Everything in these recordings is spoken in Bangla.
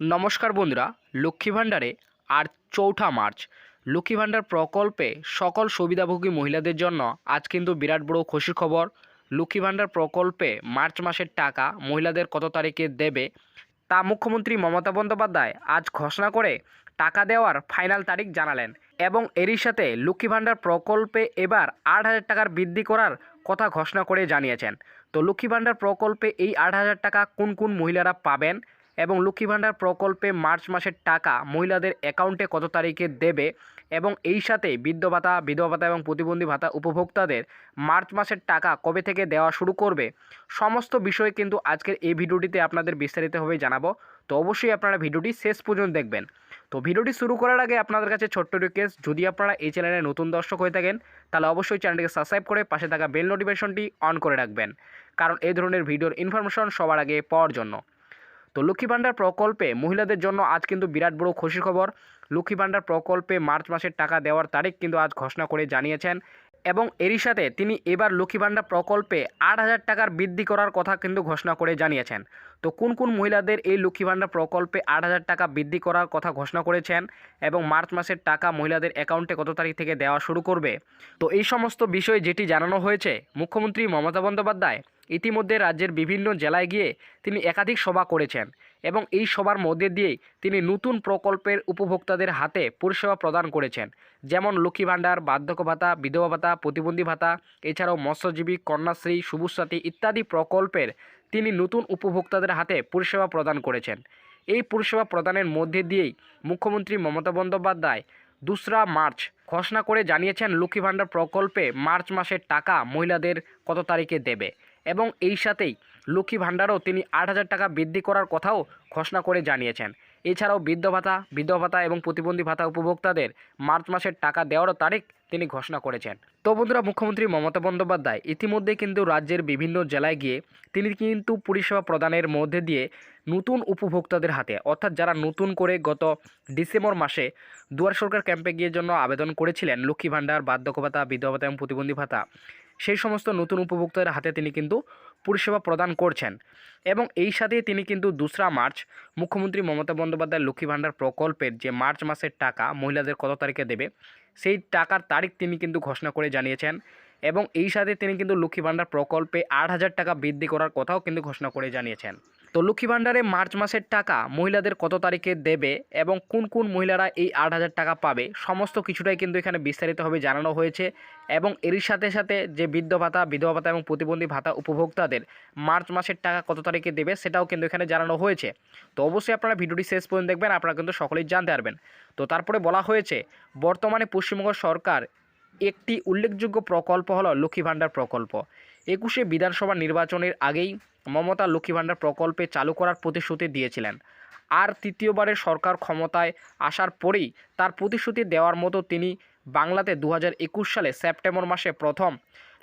নমস্কার বন্ধুরা, লক্ষ্মী ভাণ্ডারে আর চৌঠা মার্চ। লক্ষ্মী ভাণ্ডার প্রকল্পে সকল সুবিধাভোগী মহিলাদের জন্য আজ কিন্তু বিরাট বড় খুশির খবর। লক্ষ্মী ভাণ্ডার প্রকল্পে মার্চ মাসের টাকা মহিলাদের কত তারিখে দেবে, তা মুখ্যমন্ত্রী মমতা বন্দ্যোপাধ্যায় আজ ঘোষণা করে টাকা দেওয়ার ফাইনাল তারিখ জানালেন এবং এরই সাথে লক্ষ্মী ভাণ্ডার প্রকল্পে এবার আট হাজার টাকার বৃদ্ধি করার কথা ঘোষণা করে জানিয়েছেন। তো লক্ষ্মী ভাণ্ডার প্রকল্পে এই আট হাজার টাকা কোন কোন মহিলারা পাবেন এবং লক্ষ্মী ভাণ্ডার প্রকল্পে মার্চ মাসের টাকা মহিলাদের অ্যাকাউন্টে কত তারিখে দেবে এবং এই সাথে বৃদ্ধ ভাতা, বিধবা ভাতা এবং প্রতিবন্ধী ভাতা উপভোক্তাদের মার্চ মাসের টাকা কবে থেকে দেওয়া শুরু করবে সমস্ত বিষয় কিন্তু আজকের এই ভিডিওটিতে আপনাদের বিস্তারিতভাবে জানাব। তো অবশ্যই আপনারা ভিডিওটি শেষ পর্যন্ত দেখবেন। তো ভিডিওটি শুরু করার আগে আপনাদের কাছে ছোট্ট রিকোয়েস্ট যদি আপনারা এই চ্যানেলে নতুন দর্শক হয়ে থাকেন, তাহলে অবশ্যই চ্যানেলটিকে সাবস্ক্রাইব করে পাশে থাকা বেল নোটিফিকেশনটি অন করে রাখবেন। কারণ এই ধরনের ভিডিওর ইনফরমেশন সবার আগে পাওয়ার জন্য। তো লক্ষ্মী ভাণ্ডার প্রকল্পে মহিলাদের জন্য আজ কিন্তু বিরাট বড় খুশির খবর। লক্ষ্মী ভাণ্ডার প্রকল্পে মার্চ মাসের টাকা দেওয়ার তারিখ কিন্তু আজ ঘোষণা করে জানিয়েছেন এবং এরই সাথে তিনি এবার লক্ষ্মী ভাণ্ডার প্রকল্পে আট হাজার টাকার বৃদ্ধি করার কথা কিন্তু ঘোষণা করে জানিয়েছেন। তো কোন কোন মহিলাদের এই লক্ষ্মী ভাণ্ডার প্রকল্পে আট হাজার টাকা বৃদ্ধি করার কথা ঘোষণা করেছেন এবং মার্চ মাসের টাকা মহিলাদের অ্যাকাউন্টে কত তারিখ থেকে দেওয়া শুরু করবে? তো এই সমস্ত বিষয় যেটি জানানো হয়েছে, মুখ্যমন্ত্রী মমতা বন্দ্যোপাধ্যায় ইতিমধ্যে রাজ্যের বিভিন্ন জেলায় গিয়ে তিনি একাধিক সভা করেছেন এবং এই সভার মধ্যে দিয়েই তিনি নতুন প্রকল্পের উপভোক্তাদের হাতে পরিষেবা প্রদান করেছেন। যেমন লক্ষ্মী ভাণ্ডার, বার্ধক্য ভাতা, বিধবা ভাতা, প্রতিবন্ধী ভাতা, এছাড়াও মৎস্যজীবী, কন্যাশ্রী সবুজ সাথী ইত্যাদি প্রকল্পের তিনি নতুন উপভোক্তাদের হাতে পরিষেবা প্রদান করেছেন। এই পরিষেবা প্রদানের মধ্যে দিয়েই মুখ্যমন্ত্রী মমতা বন্দ্যোপাধ্যায় দোসরা মার্চ ঘোষণা করে জানিয়েছেন, লক্ষ্মী ভাণ্ডার প্রকল্পে মার্চ মাসের টাকা মহিলাদের কত তারিখে দেবে? এবং এই সাথেই লক্ষ্মী ভাণ্ডারও তিনি আট হাজার টাকা বৃদ্ধি করার কথাও ঘোষণা করে জানিয়েছেন। এছাড়াও বৃদ্ধ ভাতা, বিধবা ভাতা এবং প্রতিবন্ধী ভাতা উপভোক্তাদের মার্চ মাসের টাকা দেওয়ারও তারিখ তিনি ঘোষণা করেছেন। তো বন্ধুরা, মুখ্যমন্ত্রী মমতা বন্দ্যোপাধ্যায় ইতিমধ্যে কিন্তু রাজ্যের বিভিন্ন জেলায় গিয়ে তিনি কিন্তু পরিষেবা প্রদানের মধ্যে দিয়ে নতুন উপভোক্তাদের হাতে, অর্থাৎ যারা নতুন করে গত ডিসেম্বর মাসে দুয়ার সরকার ক্যাম্পে গিয়ে জন্য আবেদন করেছিলেন, লক্ষ্মী ভাণ্ডার, বার্ধক্য ভাতা, বিধবা ভাতা এবং প্রতিবন্ধী ভাতা সেই সমস্ত নতুন উপভোক্তাদের হাতে তিনি কিন্তু পরিষেবা প্রদান করছেন। এবং এই সাথে তিনি কিন্তু দোসরা মার্চ মুখ্যমন্ত্রী মমতা বন্দ্যোপাধ্যায় লক্ষ্মী ভাণ্ডার প্রকল্পের যে মার্চ মাসের টাকা মহিলাদের কত তারিখে দেবে, সেই টাকার তারিখ তিনি কিন্তু ঘোষণা করে জানিয়েছেন। এবং এই সাথে তিনি কিন্তু লক্ষ্মী ভাণ্ডার প্রকল্পে আট হাজার টাকা বৃদ্ধি করার কথাও কিন্তু ঘোষণা করে জানিয়েছেন। তো লক্ষ্মী ভাণ্ডারে মার্চ মাসের টাকা মহিলাদের কত তারিখে দেবে এবং কোন কোন মহিলারা এই আট হাজার টাকা পাবে, সমস্ত কিছুটাই কিন্তু এখানে বিস্তারিতভাবে জানানো হয়েছে এবং এরই সাথে সাথে যে বৃদ্ধ ভাতা, বিধবা ভাতা এবং প্রতিবন্ধী ভাতা উপভোক্তাদের মার্চ মাসের টাকা কত তারিখে দেবে সেটাও কিন্তু এখানে জানানো হয়েছে। তো অবশ্যই আপনারা ভিডিওটি শেষ পর্যন্ত দেখবেন, আপনারা কিন্তু সকলেই জানতে পারবেন। তো তারপরে বলা হয়েছে, বর্তমানে পশ্চিমবঙ্গ সরকার একটি উল্লেখযোগ্য প্রকল্প হলো লক্ষ্মী ভাণ্ডার প্রকল্প। একুশে বিধানসভা নির্বাচনের আগেই মমতা লক্ষ্মী ভাণ্ডার প্রকল্পে চালু করার প্রতিশ্রুতি দিয়েছিলেন। আর তৃতীয়বারের সরকার ক্ষমতায় আসার পরেই তার প্রতিশ্রুতি দেওয়ার মতো তিনি বাংলাতে দু হাজার একুশ সালে সেপ্টেম্বর মাসে প্রথম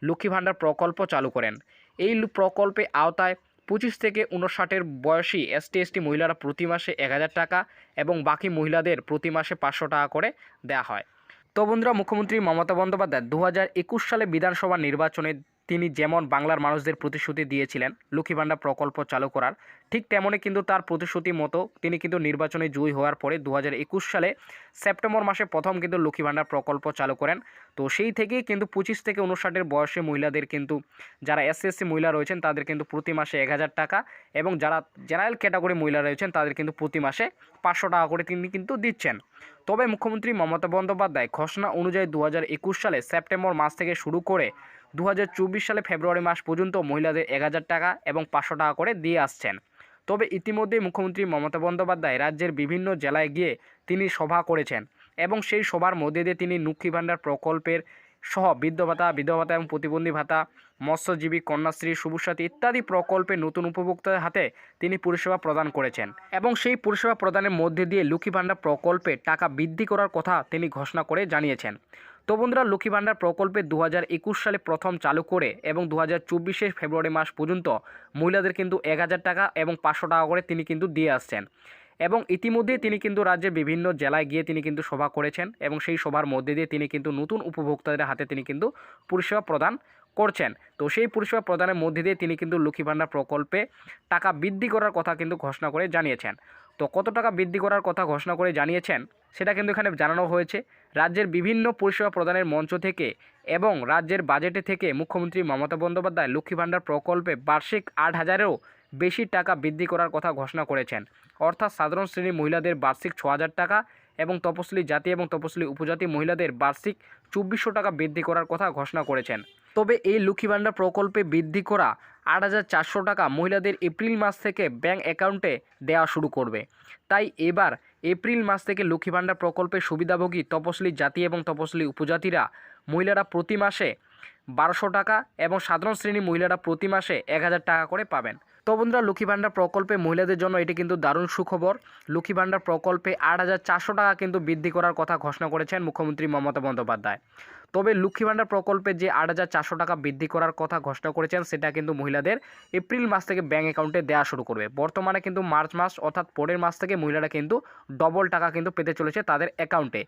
লক্ষ্মী ভাণ্ডার প্রকল্প চালু করেন। এই প্রকল্পে আওতায় পঁচিশ থেকে উনষাটের বয়সী এসটি এসটি মহিলারা প্রতি মাসে এক হাজার টাকা এবং বাকি মহিলাদের প্রতি মাসে পাঁচশো টাকা করে দেওয়া হয়। তো বন্ধুরা, মুখ্যমন্ত্রী মমতা বন্দ্যোপাধ্যায় দু হাজার একুশ সালে বিধানসভা নির্বাচনে তিনি যেমন বাংলার মানুষদের প্রতিশ্রুতি দিয়েছিলেন, লক্ষ্মী ভাণ্ডার প্রকল্প চালু করার, ঠিক তেমনই কিন্তু তার প্রতিশ্রুতি মতো তিনি কিন্তু নির্বাচনে জয়ী হওয়ার পরে দু হাজার একুশ সালে সেপ্টেম্বর মাসে প্রথম কিন্তু লক্ষ্মী ভাণ্ডার প্রকল্প চালু করেন। তো সেই থেকেই কিন্তু পঁচিশ থেকে উনষাটের বয়সে মহিলাদের কিন্তু, যারা এস এসসি মহিলা রয়েছেন তাদের কিন্তু প্রতি মাসে এক হাজার টাকা এবং যারা জেনারেল ক্যাটাগরি মহিলা রয়েছেন তাদের কিন্তু প্রতি মাসে পাঁচশো টাকা করে তিনি কিন্তু দিচ্ছেন। তবে মুখ্যমন্ত্রী মমতা বন্দ্যোপাধ্যায় ঘোষণা অনুযায়ী দু হাজার একুশ সালে সেপ্টেম্বর মাস থেকে শুরু করে দু হাজার চব্বিশ সালে ফেব্রুয়ারি মাস পর্যন্ত মহিলাদের এক হাজার টাকা এবং পাঁচশো টাকা করে দিয়ে আসছেন। তবে ইতিমধ্যেই মুখ্যমন্ত্রী মমতা বন্দ্যোপাধ্যায় রাজ্যের বিভিন্ন জেলায় গিয়ে তিনি সভা করেছেন এবং সেই সভার মধ্যে দিয়ে তিনি লক্ষ্মী ভাণ্ডার প্রকল্পের সহ বৃদ্ধ ভাতা, বিধবা ভাতা এবং প্রতিবন্ধী ভাতা, মৎস্যজীবী, কন্যাশ্রী সবুজ সাথী ইত্যাদি প্রকল্পে নতুন উপভোক্তাদের হাতে তিনি পরিষেবা প্রদান করেছেন এবং সেই পরিষেবা প্রদানের মধ্যে দিয়ে লক্ষ্মী ভাণ্ডার প্রকল্পে টাকা বৃদ্ধি করার কথা তিনি ঘোষণা করে জানিয়েছেন। তো বন্ধুরা, লক্ষ্মী ভাণ্ডার প্রকল্পে দু হাজার একুশ সালে প্রথম চালু করে এবং দু হাজার ফেব্রুয়ারি মাস পর্যন্ত মহিলাদের কিন্তু এক হাজার টাকা এবং পাঁচশো টাকা করে তিনি কিন্তু দিয়ে আসছেন। এবং ইতিমধ্যে তিনি কিন্তু রাজ্যের বিভিন্ন জেলায় গিয়ে তিনি কিন্তু সভা করেছেন এবং সেই সভার মধ্যে দিয়ে তিনি কিন্তু নতুন উপভোক্তাদের হাতে তিনি কিন্তু পরিষেবা প্রদান করছেন। তো সেই পরিষেবা প্রদানের মধ্যে দিয়ে তিনি কিন্তু লক্ষ্মী ভাণ্ডার প্রকল্পে টাকা বৃদ্ধি করার কথা কিন্তু ঘোষণা করে জানিয়েছেন। তো কত টাকা বৃদ্ধি করার কথা ঘোষণা করে জানিয়েছেন, সেটা কিন্তু এখানে জানানো হয়েছে। রাজ্যের বিভিন্ন পরিষেবা প্রদানের মঞ্চ থেকে এবং রাজ্যের বাজেটে থেকে মুখ্যমন্ত্রী মমতা বন্দ্যোপাধ্যায় লক্ষ্মী ভাণ্ডার প্রকল্পে বার্ষিক আট হাজারেরও বেশি টাকা বৃদ্ধি করার কথা ঘোষণা করেছেন। অর্থাৎ সাধারণ শ্রেণির মহিলাদের বার্ষিক ছ টাকা এবং তপশিলি জাতি এবং তপশিলি উপজাতি মহিলাদের বার্ষিক চব্বিশশো টাকা বৃদ্ধি করার কথা ঘোষণা করেছেন। তবে এই লক্ষ্মী ভাণ্ডার প্রকল্পে বৃদ্ধি করা আট হাজার চারশো টাকা মহিলাদের এপ্রিল মাস থেকে ব্যাংক অ্যাকাউন্টে দেওয়া শুরু করবে। তাই এবার এপ্রিল মাস থেকে লক্ষ্মী ভাণ্ডার প্রকল্পের সুবিধাভোগী তপশিলি জাতি এবং তপশিলি উপজাতিরা মহিলারা প্রতি মাসে বারোশো টাকা এবং সাধারণ শ্রেণির মহিলারা প্রতি মাসে এক হাজার টাকা করে পাবেন। তো বন্ধুরা লক্ষ্মী ভাণ্ডার প্রকল্পে মহিলাদের জন্য এটি কিন্তু দারুণ সুখবর। লক্ষ্মী ভাণ্ডার প্রকল্পে আট হাজার চারশো টাকা কিন্তু বৃদ্ধি করার কথা ঘোষণা করেছেন মুখ্যমন্ত্রী মমতা বন্দ্যোপাধ্যায়। তবে লক্ষ্মী ভাণ্ডার প্রকল্পে যে আট হাজার চারশো টাকা বৃদ্ধি করার কথা ঘোষণা করেছেন, সেটা কিন্তু মহিলাদের এপ্রিল মাস থেকে ব্যাঙ্ক অ্যাকাউন্টে দেওয়া শুরু করবে। বর্তমানে কিন্তু মার্চ মাস অর্থাৎ পরের মাস থেকে মহিলারা কিন্তু ডবল টাকা কিন্তু পেতে চলেছে তাদের অ্যাকাউন্টে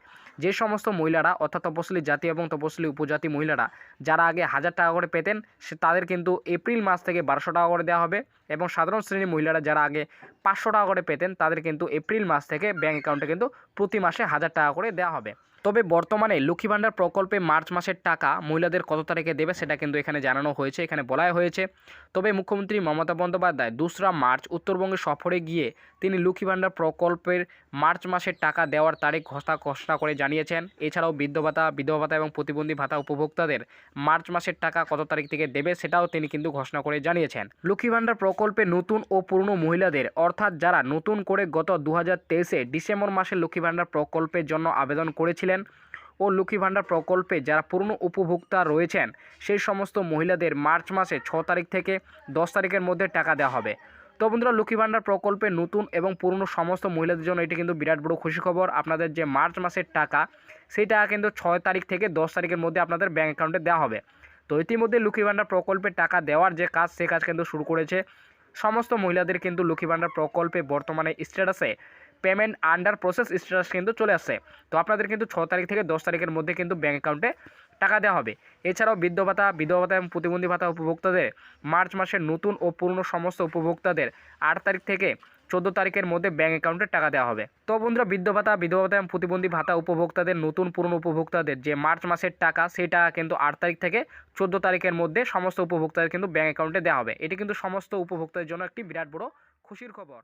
যে সমস্ত মহিলারা, অর্থাৎ তপশিলি জাতি এবং তপশিলি উপজাতি মহিলারা, যারা আগে হাজার টাকা করে পেতেন, সে তাদের কিন্তু এপ্রিল মাস থেকে বারোশো টাকা করে দেওয়া হবে এবং সাধারণ শ্রেণির মহিলারা যারা আগে পাঁচশো টাকা করে পেতেন, তাদের কিন্তু এপ্রিল মাস থেকে ব্যাঙ্ক অ্যাকাউন্টে কিন্তু প্রতি মাসে হাজার টাকা করে দেওয়া হবে। তবে বর্তমানে লক্ষ্মী ভাণ্ডার প্রকল্পে মার্চ মাসের টাকা মহিলাদের কত তারিখে দেবে সেটা কিন্তু এখানে জানানো হয়েছে, এখানে বলা হয়েছে। তবে মুখ্যমন্ত্রী মমতা বন্দ্যোপাধ্যায় দোসরা মার্চ উত্তরবঙ্গে সফরে গিয়ে তিনি লক্ষ্মী ভাণ্ডার প্রকল্পের মার্চ মাসের টাকা দেওয়ার তারিখ ঘোষণা ঘোষণা করে জানিয়েছেন। এছাড়াও বৃদ্ধ ভাতা, বিধবা ভাতা এবং প্রতিবন্ধী ভাতা উপভোক্তাদের মার্চ মাসের টাকা কত তারিখ থেকে দেবে সেটাও তিনি কিন্তু ঘোষণা করে জানিয়েছেন। লক্ষ্মী ভাণ্ডার প্রকল্পে নতুন ও পুরনো মহিলাদের অর্থাৎ যারা নতুন করে গত দু হাজার তেইশে ডিসেম্বর মাসে লক্ষ্মী ভাণ্ডার প্রকল্পের জন্য আবেদন করেছিলেন ও লক্ষ্মী ভাণ্ডার প্রকল্পে যারা পুরনো উপভোক্তা রয়েছেন, সেই সমস্ত মহিলাদের মার্চ মাসে ছ তারিখ থেকে দশ তারিখের মধ্যে টাকা দেওয়া হবে। তো বন্ধুরা, লক্ষ্মী ভাণ্ডার প্রকল্পে নতুন এবং পুরনো সমস্ত মহিলাদের জন্য এটি কিন্তু বিরাট বড় খুশি খবর। আপনাদের যে মার্চ মাসের টাকা, সেই টাকা কিন্তু ছয় তারিখ থেকে দশ তারিখের মধ্যে আপনাদের ব্যাঙ্ক অ্যাকাউন্টে দেওয়া হবে। তো ইতিমধ্যে লক্ষ্মী ভাণ্ডার প্রকল্পে টাকা দেওয়ার যে কাজ, সে কাজ কিন্তু শুরু করেছে। সমস্ত মহিলাদের কিন্তু লক্ষ্মী ভাণ্ডার প্রকল্পে বর্তমানে স্ট্যাটাসে পেমেন্ট আন্ডার প্রসেস স্ট্যাটাস কিন্তু চলে আসছে। তো আপনাদের কিন্তু ছ তারিখ থেকে দশ তারিখের মধ্যে কিন্তু ব্যাঙ্ক অ্যাকাউন্টে টাকা দেওয়া হবে। এছাড়াও বৃদ্ধ ভাতা, বিধবা ভাতা এবং প্রতিবন্ধী ভাতা উপভোক্তাদের মার্চ মাসের নতুন ও পুরনো সমস্ত উপভোক্তাদের আট তারিখ থেকে চোদ্দ তারিখের মধ্যে ব্যাঙ্ক অ্যাকাউন্টে টাকা দেওয়া হবে। তো বন্ধুরা, বৃদ্ধ ভাতা, বিধবা ভাতা এবং প্রতিবন্ধী ভাতা উপভোক্তাদের নতুন পুরনো উপভোক্তাদের যে মার্চ মাসের টাকা, সেই টাকা কিন্তু আট তারিখ থেকে চোদ্দ তারিখের মধ্যে সমস্ত উপভোক্তাদের কিন্তু ব্যাঙ্ক অ্যাকাউন্টে দেওয়া হবে। এটি কিন্তু সমস্ত উপভোক্তাদের জন্য একটি বিরাট বড় খুশির খবর।